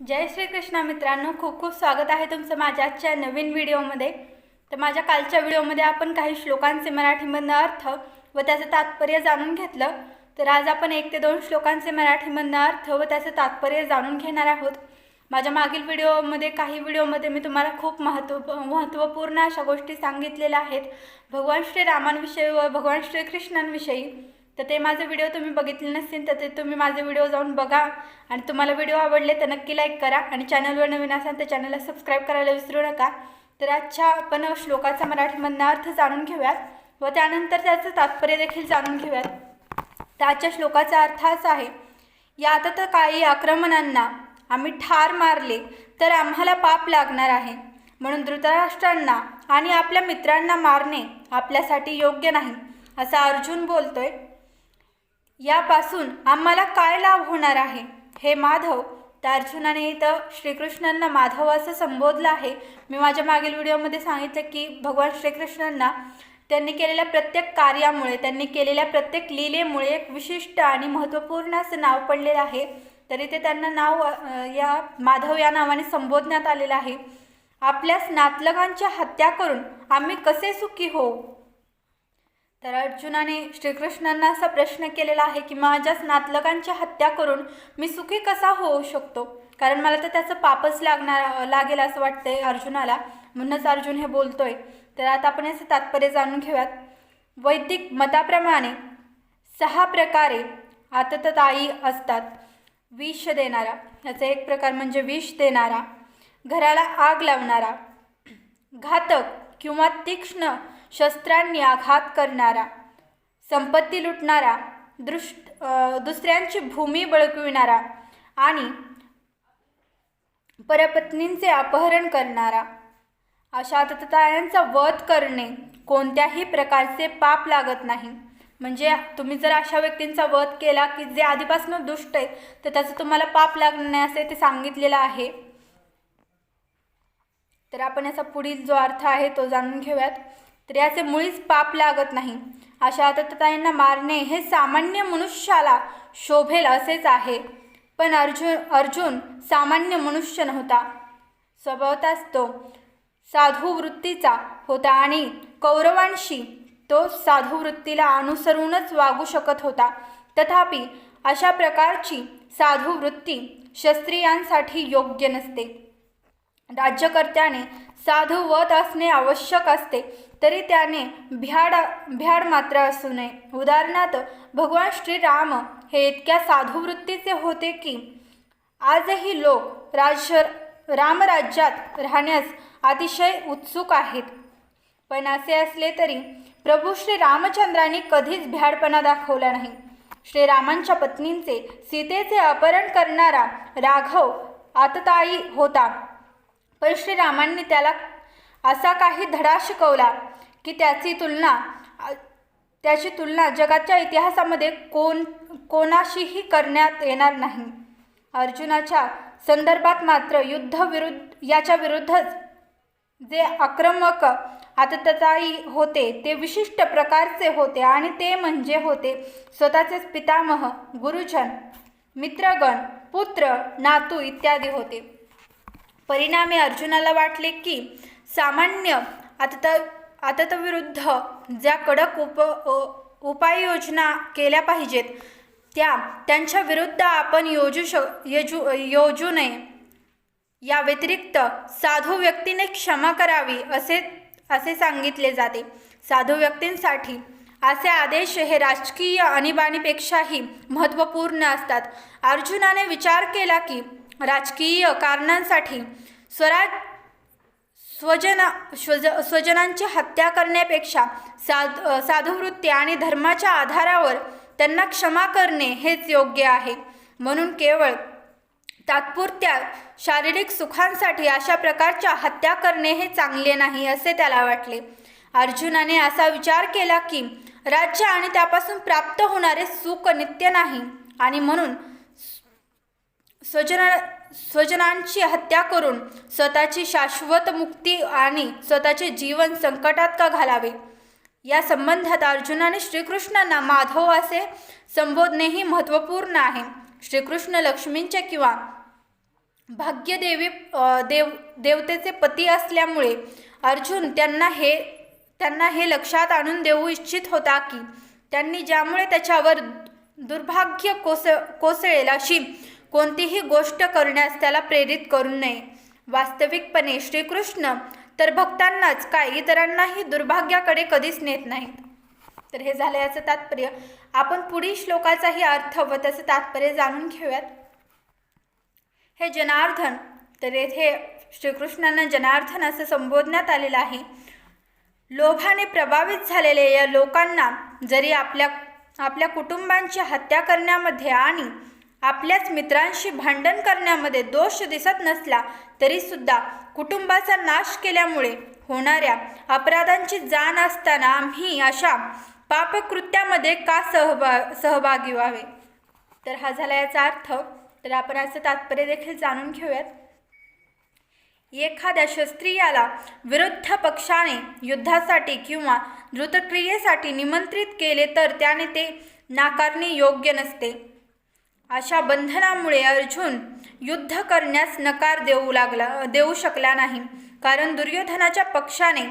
जय श्रीकृष्ण मित्रांनो खूप खूप स्वागत आहे तुमचं माझ्या आजच्या नवीन व्हिडिओमध्ये. तर माझ्या कालच्या व्हिडिओमध्ये आपण काही श्लोकांचे मराठीमधनं अर्थ व त्याचं तात्पर्य जाणून घेतलं. तर आज आपण एक ते दोन श्लोकांचे मराठीमधनं अर्थ व त्याचं तात्पर्य जाणून घेणार आहोत. माझ्या मागील व्हिडिओमध्ये काही व्हिडिओमध्ये मी तुम्हाला खूप महत्त्व महत्त्वपूर्ण अशा गोष्टी सांगितलेल्या आहेत. भगवान श्रीरामांविषयी व भगवान श्रीकृष्णांविषयी. तर ते माझे व्हिडिओ तुम्ही बघितले नसतील तर ते तुम्ही माझे व्हिडिओ जाऊन बघा. आणि तुम्हाला व्हिडिओ आवडले तर नक्की लाईक करा. आणि चॅनलवर नवीन असाल तर चॅनलला सबस्क्राईब करायला विसरू नका. तर आजच्या आपण श्लोकाचा मराठीमधनं अर्थ जाणून घेऊयात व त्यानंतर त्याचं तात्पर्य देखील जाणून घेऊयात. तर आजच्या श्लोकाचा अर्थ असा आहे यात तर काही आक्रमणांना आम्ही ठार मारले तर आम्हाला पाप लागणार आहे. म्हणून धृतराष्ट्रांना आणि आपल्या मित्रांना मारणे आपल्यासाठी योग्य नाही असा अर्जुन बोलतोय. यापासून आम्हाला काय लाभ होणार आहे? हे माधव त्या अर्जुनाने इथं श्रीकृष्णांना माधव असं संबोधलं आहे. मी माझ्या मागील व्हिडिओमध्ये सांगितलं की भगवान श्रीकृष्णांना त्यांनी केलेल्या प्रत्येक कार्यामुळे त्यांनी केलेल्या प्रत्येक लीलेमुळे एक विशिष्ट आणि महत्त्वपूर्ण असं नाव पडलेलं आहे. तरी ते त्यांना नाव या माधव या नावाने संबोधण्यात आलेलं आहे. आपल्याच स्नातलगांच्या हत्या करून आम्ही कसे सुखी होऊ? तर अर्जुनाने श्रीकृष्णांना असा प्रश्न केलेला आहे की माझ्याच नातलगांची हत्या करून मी सुखी कसा होऊ शकतो? कारण मला तर त्याचं पापच लागणार लागेल असं वाटतंय अर्जुनाला. म्हणूनच अर्जुन हे बोलतोय. तर आता आपण याचं तात्पर्य जाणून घेऊयात. वैदिक मताप्रमाणे सहा प्रकारे आतताई असतात. विष देणारा याचा एक प्रकार म्हणजे विष देणारा घराला आग लावणारा घातक किंवा तीक्ष्ण शस्त्रांनी आघात करणारा संपत्ती लुटणारा दृष्ट दुसऱ्यांची भूमी बळकविणारा आणि परपत्नींचे अपहरण करणारा. अशा ततायांचा वध करणे कोणत्याही प्रकारचे पाप लागत नाही. म्हणजे तुम्ही जर अशा व्यक्तींचा वध केला की जे आधीपासून दुष्ट आहे तर त्याचं तुम्हाला पाप लागणे असे ते सांगितलेलं आहे. तर आपण याचा पुढील जो अर्थ आहे तो जाणून घेऊयात. तर याचे मुळीच पाप लागत नाही. अशा आतताईंना मारणे हे सामान्य मनुष्याला शोभेल असेच आहे. पण अर्जुन अर्जुन सामान्य मनुष्य नव्हता. स्वभावताच तो साधू वृत्तीचा होता आणि कौरवांशी तो साधू वृत्तीला अनुसरूनच वागू शकत होता. तथापि अशा प्रकारची साधू वृत्ती क्षत्रियांसाठी योग्य नसते. राज्यकर्त्याने साधू वत असणे आवश्यक असते तरी त्याने भ्याड भ्याड मात्र असू नये. उदाहरणार्थ भगवान श्रीराम हे इतक्या साधुवृत्तीचे होते की आजही लोक राज्य रामराज्यात राहण्यास अतिशय उत्सुक आहेत. पण असे असले तरी प्रभू श्री रामचंद्रांनी कधीच भ्याडपणा दाखवला नाही. श्रीरामांच्या पत्नींचे सीतेचे अपहरण करणारा राघव आतताई होता. पण श्रीरामांनी त्याला असा काही धडा शिकवला की त्याची तुलना त्याची तुलना जगाच्या इतिहासामध्ये कोण कोणाशीही करण्यात येणार नाही. अर्जुनाच्या संदर्भात मात्र युद्ध विरुद्ध याच्या विरुद्धच जे आक्रमक आतताई होते ते विशिष्ट प्रकारचे होते आणि ते म्हणजे होते स्वतःचेच पितामह गुरुजन मित्रगण पुत्र नातू इत्यादी होते. परिणामी अर्जुनाला वाटले की सामान्य आतत आततविरुद्ध ज्या कडक उप उपाययोजना केल्या पाहिजेत त्या त्यांच्या विरुद्ध आपण योजू शक योजू योजू नये. या व्यतिरिक्त साधू व्यक्तीने क्षमा करावी असे असे सांगितले जाते. साधू व्यक्तींसाठी असे आदेश हे राजकीय आणीबाणीपेक्षाही महत्त्वपूर्ण असतात. अर्जुनाने विचार केला की राजकीय कारणांसाठी स्वराज स्वजना स्वज स्वजनांची हत्या करण्यापेक्षा साध साधुवृत्ती आणि धर्माच्या आधारावर त्यांना क्षमा करणे हेच योग्य आहे. म्हणून केवळ तात्पुरत्या शारीरिक सुखांसाठी अशा प्रकारच्या हत्या करणे हे चांगले नाही असे त्याला वाटले. अर्जुनाने असा विचार केला की राज्य आणि त्यापासून प्राप्त होणारे सुख नित्य नाही आणि म्हणून स्वजना स्वजनांची हत्या करून स्वतःची शाश्वत मुक्ती आणि स्वतःचे जीवन संकटात का घालावे? या संबंधात अर्जुनाने श्रीकृष्णांना माधव असे संबोधणेही महत्त्वपूर्ण आहे. श्रीकृष्ण लक्ष्मींच्या किंवा भाग्यदेवी देव देवतेचे पती असल्यामुळे अर्जुन त्यांना हे त्यांना हे लक्षात आणून देऊ इच्छित होता की त्यांनी ज्यामुळे त्याच्यावर दुर्भाग्य कोस कोसळेल अशी कोणतीही गोष्ट करण्यास त्याला प्रेरित करू नये. वास्तविकपणे श्रीकृष्ण तर भक्तांनाच काय इतरांनाही दुर्भाग्याकडे कधीच नेत नाहीत. तर हे झालं याचं तात्पर्य. आपण पुढील श्लोकाचाही अर्थ व त्याचं तात्पर्य जाणून घेऊयात. हे जनार्दन तर येथे श्रीकृष्णांना जनार्दन असं संबोधण्यात आलेलं आहे. लोभाने प्रभावित झालेल्या या लोकांना जरी आपल्या आपल्या कुटुंबांची हत्या करण्यामध्ये आणि आपल्याच मित्रांशी भांडण करण्यामध्ये दोष दिसत नसला तरीसुद्धा कुटुंबाचा नाश केल्यामुळे होणाऱ्या अपराधांची जाण असताना आम्ही अशा पापकृत्यामध्ये का सहभा सहभागी व्हावे? तर हा झाला याचा अर्थ. तर आपण असं तात्पर्य देखील जाणून घेऊयात. एखाद्या शस्त्रियाला विरुद्ध पक्षाने युद्धासाठी किंवा द्रुतक्रियेसाठी निमंत्रित केले तर त्याने ते नाकारणे योग्य नसते. अशा बंधनामुळे अर्जुन युद्ध करण्यास नकार देऊ लागला देऊ शकला नाही. कारण दुर्योधनाच्या पक्षाने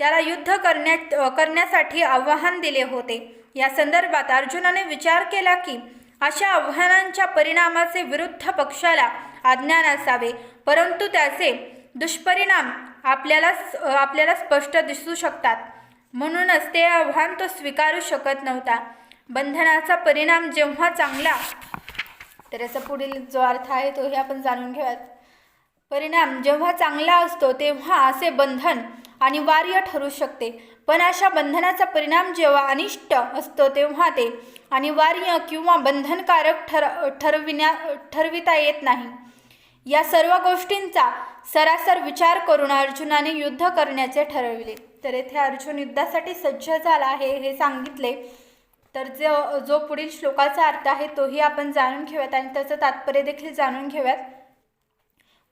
त्याला युद्ध करण्या करण्यासाठी आव्हान दिले होते. या संदर्भात अर्जुनाने विचार केला की अशा आव्हानांच्या परिणामाचे विरुद्ध पक्षाला अज्ञान असावे परंतु त्याचे दुष्परिणाम आपल्याला आपल्याला स्पष्ट दिसू शकतात. म्हणूनच ते आव्हान तो स्वीकारू शकत नव्हता. बंधनाचा परिणाम जेव्हा चांगला तर याचा पुढील जो अर्थ आहे तोही आपण जाणून घेऊयात. परिणाम जेव्हा चांगला असतो तेव्हा असे बंधन अनिवार्य ठरू शकते. पण अशा बंधनाचा परिणाम जेव्हा अनिष्ट असतो तेव्हा ते अनिवार्य किंवा बंधनकारक ठर ठरविण्या ठरविता येत नाही. या सर्व गोष्टींचा सरासर विचार करून अर्जुनाने युद्ध करण्याचे ठरविले. तर येथे अर्जुन युद्धासाठी सज्ज झाला आहे हे सांगितले तर जो जो पुढील श्लोकाचा अर्थ आहे तोही आपण जाणून घेऊयात आणि त्याचं तात्पर्य देखील जाणून घेऊयात.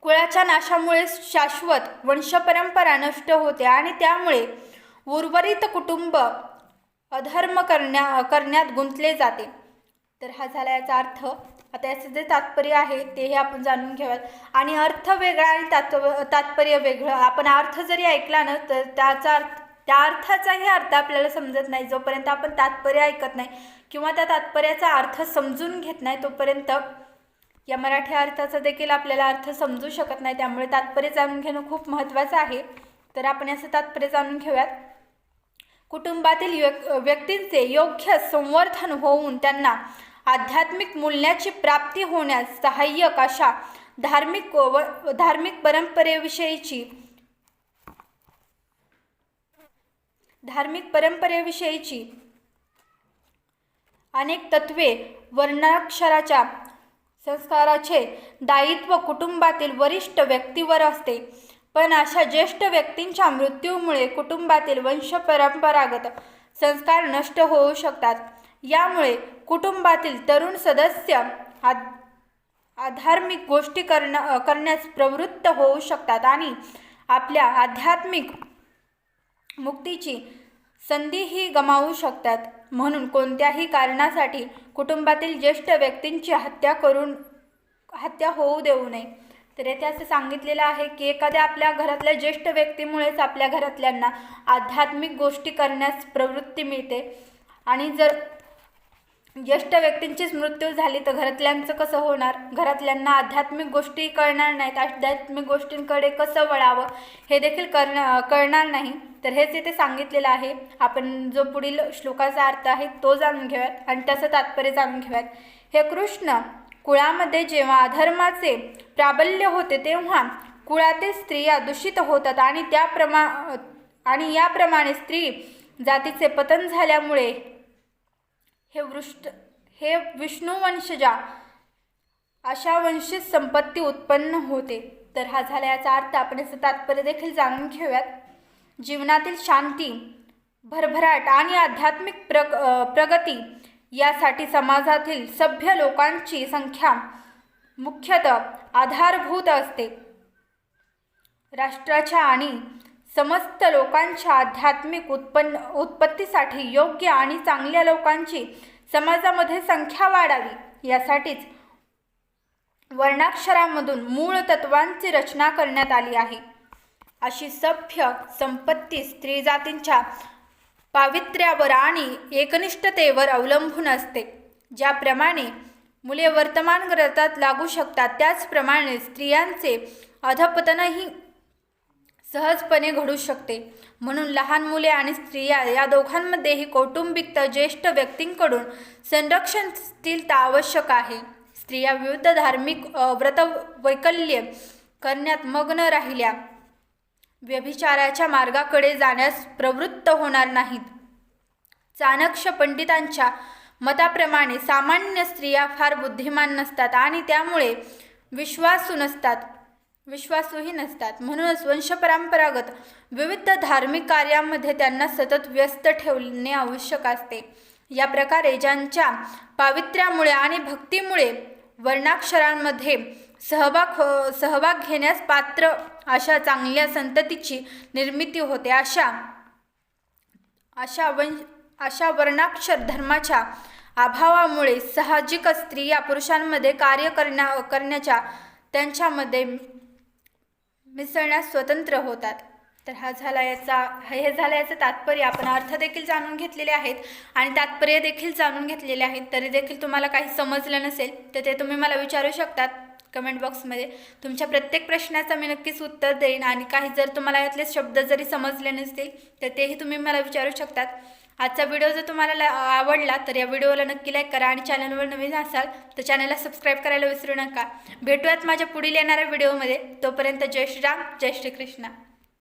कुळाच्या नाशामुळे शाश्वत वंशपरंपरा नष्ट होते आणि त्यामुळे उर्वरित कुटुंब अधर्म करण्या करण्यात गुंतले जाते. तर हा झाला याचा अर्थ. आता याचं जे तात्पर्य आहे तेही आपण जाणून घेऊयात. आणि अर्थ वेगळा आणि तात्व तात्पर्य वेगळं. आपण अर्थ जरी ऐकला ना तर त्याचा अर्थ त्या अर्थाचाही अर्थ आपल्याला समजत नाही. जोपर्यंत आपण तात्पर्य ऐकत नाही किंवा त्या तात्पर्याचा अर्थ समजून घेत नाही तोपर्यंत या मराठी अर्थाचा देखील आपल्याला अर्थ समजू शकत नाही. त्यामुळे तात्पर्य जाणून घेणं खूप महत्त्वाचं आहे. तर आपण याचं तात्पर्य जाणून घेऊयात. कुटुंबातील व्यक् व्यक्तींचे योग्य संवर्धन होऊन त्यांना आध्यात्मिक मूल्याची प्राप्ती होण्यास सहाय्यक अशा धार्मिक व धार्मिक परंपरेविषयीची धार्मिक परंपरेविषयीची अनेक तत्वे वर्णाक्षराच्या संस्काराचे दायित्व कुटुंबातील वरिष्ठ व्यक्तीवर असते. पण अशा ज्येष्ठ व्यक्तींच्या मृत्यूमुळे कुटुंबातील वंश परंपरागत संस्कार नष्ट होऊ शकतात. यामुळे कुटुंबातील तरुण सदस्य आ आधार्मिक गोष्टी करण करण्यास प्रवृत्त होऊ शकतात आणि आपल्या आध्यात्मिक मुक्तीची संधीही गमावू शकतात. म्हणून कोणत्याही कारणासाठी कुटुंबातील ज्येष्ठ व्यक्तींची हत्या करून हत्या होऊ देऊ नये. तर येथे असं सांगितलेलं आहे की एखाद्या आपल्या घरातल्या ज्येष्ठ व्यक्तीमुळेच आपल्या घरातल्यांना आध्यात्मिक गोष्टी करण्यास प्रवृत्ती मिळते. आणि जर ज्येष्ठ व्यक्तींचीच मृत्यू झाली तर घरातल्यांचं कसं होणार? घरातल्यांना आध्यात्मिक गोष्टी कळणार नाहीत. आध्यात्मिक गोष्टींकडे कसं वळावं हे देखील करणं कळणार नाही. तर हेच इथे सांगितलेलं आहे. आपण जो पुढील श्लोकाचा अर्थ आहे तो जाणून घेऊयात आणि त्याचं तात्पर्य जाणून घेऊयात. हे कृष्ण कुळामध्ये जेव्हा अधर्माचे प्राबल्य होते तेव्हा कुळातील स्त्रिया दूषित होतात आणि त्याप्रमा आणि याप्रमाणे स्त्री जातीचे पतन झाल्यामुळे हे वृष्ट हे विष्णुवंशजा अशा वंशित संपत्ती उत्पन्न होते. तर हा झाला याचा अर्थ आपण याचं तात्पर्य देखील जाणून घेऊयात. जीवनातील शांती भरभराट आणि आध्यात्मिक प्रग प्रगती यासाठी समाजातील सभ्य लोकांची संख्या मुख्यतः आधारभूत असते. राष्ट्राच्या आणि समस्त लोकांच्या आध्यात्मिक उत्पन्न उत्पत्तीसाठी योग्य आणि चांगल्या लोकांची समाजामध्ये संख्या वाढावी यासाठीच वर्णाक्षरामधून मूळ तत्वांची रचना करण्यात आली आहे. अशी सभ्य संपत्ती स्त्री जातींच्या पावित्र्यावर आणि एकनिष्ठतेवर अवलंबून असते. ज्याप्रमाणे मुले वर्तमान ग्रंथात लागू शकतात त्याचप्रमाणे स्त्रियांचे अधपतनही सहजपणे घडू शकते. म्हणून लहान मुले आणि स्त्रिया या दोघांमध्येही कौटुंबिक तर ज्येष्ठ व्यक्तींकडून संरक्षण स्थिरता आवश्यक आहे. स्त्रिया विविध धार्मिक व्रत वैकल्य करण्यात मग्न राहिल्या. व्यभिचाराच्या मार्गाकडे जाण्यास प्रवृत्त होणार नाहीत. चाणक्य पंडितांच्या मताप्रमाणे सामान्य स्त्रिया फार बुद्धिमान नसतात आणि त्यामुळे विश्वासू नसतात. विश्वासूही नसतात. म्हणूनच वंशपरंपरागत विविध धार्मिक कार्यांमध्ये त्यांना सतत व्यस्त ठेवणे आवश्यक असते. या प्रकारे ज्यांच्या पावित्र्यामुळे आणि भक्तीमुळे वर्णाक्षरांमध्ये सहभाग हो सहभाग घेण्यास पात्र अशा चांगल्या संततीची निर्मिती होते. अशा अशा वंश अशा वर्णाक्षर धर्माच्या अभावामुळे साहजिकच स्त्रिया पुरुषांमध्ये कार्य करण्या करण्याच्या त्यांच्यामध्ये मिसळण्यास स्वतंत्र होतात. तर हा झाला याचा हे झालं याचं तात्पर्य आपण अर्थ देखील जाणून घेतलेले आहेत आणि तात्पर्य देखील जाणून घेतलेले आहेत. तरी देखील तुम्हाला काही समजलं नसेल तर ते तुम्ही मला विचारू शकतात कमेंट बॉक्समध्ये. तुमच्या प्रत्येक प्रश्नाचं मी नक्कीच उत्तर देईन आणि काही जर तुम्हाला यातले शब्द जरी समजले नसतील तर तेही तुम्ही मला विचारू शकतात. आजचा व्हिडिओ जर तुम्हाला आवडला तर या व्हिडिओला नक्की लाईक करा आणि चॅनलवर नवीन असाल तर चॅनलला सबस्क्राईब करायला विसरू नका. भेटूयात माझ्या पुढील येणाऱ्या व्हिडिओमध्ये. तोपर्यंत जय श्रीराम जय श्रीकृष्ण.